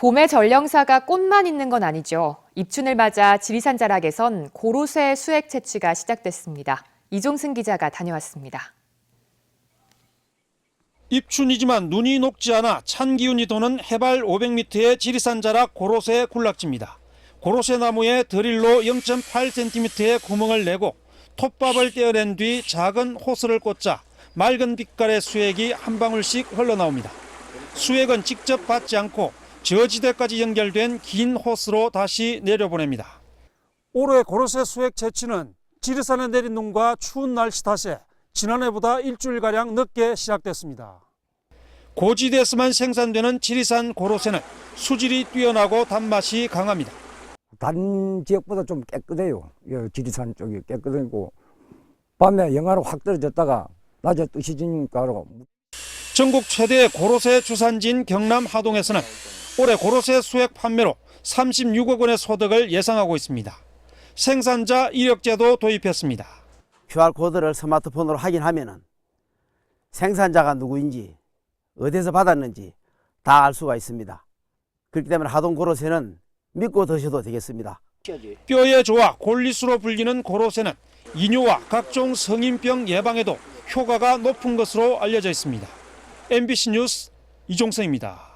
봄의 전령사가 꽃만 있는 건 아니죠. 입춘을 맞아 지리산 자락에선 고로쇠 수액 채취가 시작됐습니다. 이종승 기자가 다녀왔습니다. 입춘이지만 눈이 녹지 않아 찬 기운이 도는 해발 500m의 지리산 자락 고로쇠 군락지입니다. 고로쇠 나무에 드릴로 0.8cm의 구멍을 내고 톱밥을 떼어낸 뒤 작은 호스를 꽂자 맑은 빛깔의 수액이 한 방울씩 흘러나옵니다. 수액은 직접 받지 않고 저지대까지 연결된 긴 호스로 다시 내려보냅니다. 올해 고로쇠 수액 채취는 지리산에 내린 눈과 추운 날씨 탓에 지난해보다 일주일가량 늦게 시작됐습니다. 고지대에서만 생산되는 지리산 고로쇠는 수질이 뛰어나고 단맛이 강합니다. 다른 지역보다 좀 깨끗해요. 여기 지리산 쪽이 깨끗하고 밤에 영하로 확 떨어졌다가 낮에 뜨시지니까 전국 최대 고로쇠 주산지인 경남 하동에서는 올해 고로쇠 수액 판매로 36억 원의 소득을 예상하고 있습니다. 생산자 이력제도 도입했습니다. QR코드를 스마트폰으로 확인하면은 생산자가 누구인지 어디서 받았는지 다 알 수가 있습니다. 그렇기 때문에 하동 고로쇠는 믿고 드셔도 되겠습니다. 뼈에 좋아 골리수로 불리는 고로쇠는 이뇨와 각종 성인병 예방에도 효과가 높은 것으로 알려져 있습니다. MBC 뉴스 이종성입니다.